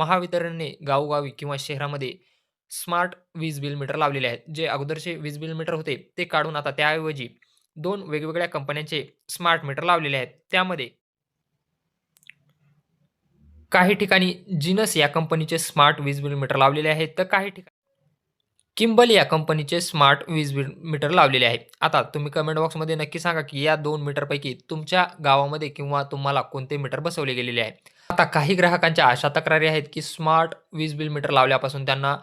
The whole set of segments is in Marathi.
महावितरणने गावोगावी किंवा शहरामध्ये स्मार्ट वीज बिल मीटर लावलेले आहेत. जे अगोदरचे वीज बिल मीटर होते ते काढून आता त्याऐवजी दोन वेगवेगळ्या कंपन्यांचे स्मार्ट मीटर लावलेले आहेत. त्यामध्ये काही ठिकाणी जिनस या कंपनीचे स्मार्ट वीज बिल मीटर लावलेले आहेत, तर काही ठिकाणी किंबल या कंपनीचे स्मार्ट वीज बिल मीटर लावलेले आहेत. आता तुम्ही कमेंट बॉक्समध्ये नक्की सांगा, की या दोन मीटरपैकी तुमच्या गावामध्ये किंवा तुम्हाला कोणते मीटर बसवले गेलेले आहे. आता काही ग्राहकांच्या अशा तक्रारी आहेत, की स्मार्ट वीज बिल मीटर लावल्यापासून त्यांना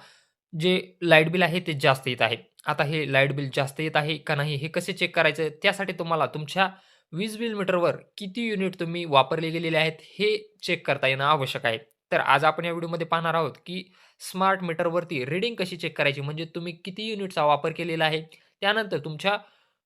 जे लाइट बिल आहे ते जास्त येत आहे. आता हे लाइट बिल जास्त येत आहे का नाही हे कसे चेक करायचं? त्यासाठी तुम्हाला तुमच्या वीज बिल मीटरवर किती युनिट तुम्ही वापरले गेलेले आहेत हे चेक करता येणं आवश्यक आहे. तर आज आपण या व्हिडिओमध्ये पाहणार आहोत, की स्मार्ट मीटरवरती रीडिंग कशी चेक करायची? म्हणजे तुम्ही किती युनिटचा वापर केलेला आहे. त्यानंतर तुमच्या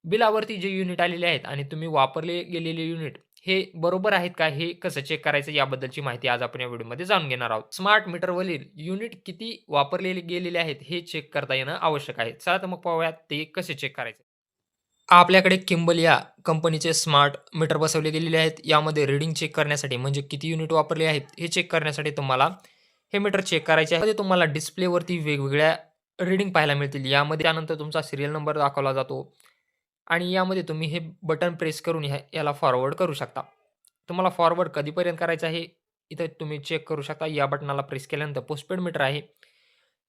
बिलावरती जे युनिट आलेले आहेत आणि तुम्ही वापरले गेलेले युनिट हे बरोबर आहेत का? हे कसं चेक करायचं याबद्दलची माहिती आज आपण या व्हिडिओमध्ये जाणून घेणार आहोत. स्मार्ट मीटरवरील युनिट किती वापरले गेलेले आहेत हे चेक करता येणं आवश्यक आहे. चला तर मग पाहूयात ते कसे चेक करायचे. आपल्याकडे किंबल या कंपनीचे स्मार्ट मीटर बसवले गेलेले आहेत. यामध्ये रीडिंग चेक करण्यासाठी म्हणजे किती युनिट वापरले आहेत हे चेक करण्यासाठी तुम्हाला हे मीटर चेक करायचे आहे. तुम्हाला डिस्प्लेवरती वेगवेगळ्या रीडिंग पाहायला मिळतील. यामध्ये त्यानंतर तुमचा सिरियल नंबर दाखवला जातो आणि यामध्ये तुम्ही हे बटन प्रेस करून ह्या याला फॉरवर्ड करू शकता. तुम्हाला फॉरवर्ड कधीपर्यंत करायचं आहे इथं तुम्ही चेक करू शकता. या बटनाला प्रेस केल्यानंतर पोस्टपेड मीटर आहे.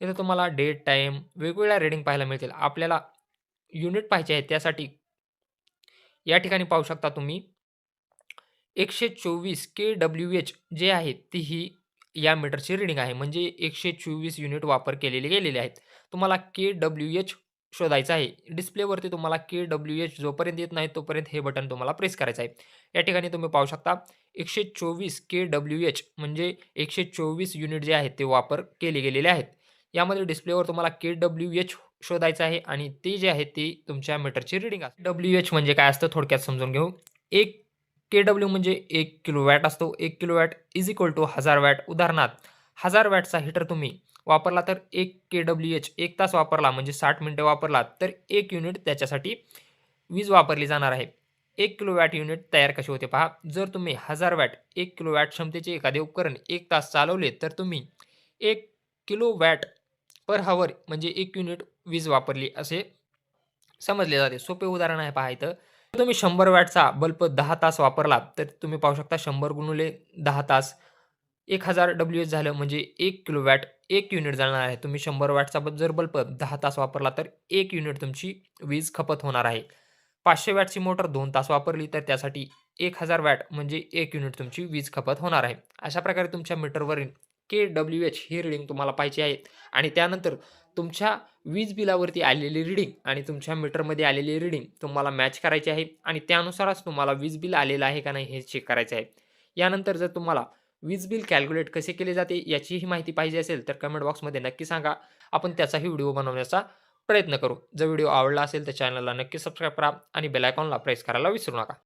इथं तुम्हाला डेट, टाईम वेगवेगळ्या रीडिंग पाहायला मिळतील. आपल्याला युनिट पाहिजे आहे त्यासाठी या ठिकाणी पाहू शकता तुम्ही 124 के-डब्ल्यू-एच जे आहे ती ही या मीटरची रीडिंग आहे. म्हणजे 124 युनिट वापर केलेले गेलेले आहेत. तुम्हाला के-डब्ल्यू-एच शोधायचं आहे. डिस्प्लेवरती तुम्हाला के-डब्ल्यू-एच जोपर्यंत येत नाही तोपर्यंत हे बटन तुम्हाला प्रेस करायचं आहे. या ठिकाणी तुम्ही पाहू शकता 124 के-डब्ल्यू-एच म्हणजे 124 युनिट जे आहेत ते वापर केले गेलेले आहेत. यामध्ये डिस्प्लेवर तुम्हाला के-डब्ल्यू-एच शोधायचं आहे आणि ते जे आहे ते तुमच्या मीटरची रीडिंग असते. डब्ल्यू-एच म्हणजे काय असतं थोडक्यात समजून घेऊ. एक के-डब्ल्यू म्हणजे एक किलो वॅट असतो. एक kilo watt is equal to हजार वॅट. उदाहरणार्थ हजार वॅटचा हीटर तुम्ही वापरला तर एक के-डब्ल्यू-एच एक तास वापरला म्हणजे साठ मिनटं वापरला तर एक युनिट त्याच्यासाठी वीज वापरली जाणार आहे. एक किलो वॅट युनिट तयार कशी होते पहा. जर तुम्ही हजार वॅट एक किलो वॅट क्षमतेचे एखादे उपकरण एक तास चालवले तर तुम्ही एक किलो वॅट पर हवर म्हणजे एक युनिट वीज वापरली असे समजले जाते. सोपे उदाहरण आहे पहा इथं. जर तुम्ही शंभर वॅटचा बल्ब दहा तास वापरला तर तुम्ही पाहू शकता शंभर गुणुले दहा तास एक हजार डब्ल्यू-एच झालं म्हणजे एक किलो वॅट एक युनिट जाणार आहे. तुम्ही शंभर वॅटचा जर बल्ब दहा तास वापरला तर एक युनिट तुमची वीज खपत होणार आहे. पाचशे वॅटची मोटर दोन तास वापरली तर त्यासाठी एक हजार वॅट म्हणजे एक युनिट तुमची वीज खपत होणार आहे. अशा प्रकारे तुमच्या मीटरवरील के-डब्ल्यू-एच ही रीडिंग तुम्हाला पाहिजे आहे आणि त्यानंतर तुमच्या वीज बिलावरती आलेली रीडिंग आणि तुमच्या मीटरमध्ये आलेली रीडिंग तुम्हाला मॅच करायची आहे आणि त्यानुसारच तुम्हाला वीज बिल आलेलं आहे का नाही हे चेक करायचं आहे. यानंतर जर तुम्हाला वीज बिल कॅल्क्युलेट कसे केले जाते याचीही माहिती पाहिजे असेल तर कमेंट बॉक्समध्ये नक्की सांगा. आपण त्याचाही व्हिडिओ बनवण्याचा प्रयत्न करू. जर व्हिडिओ आवडला असेल तर चॅनलला नक्की सबस्क्राईब करा आणि बेलायकॉनला प्रेस करायला विसरू नका.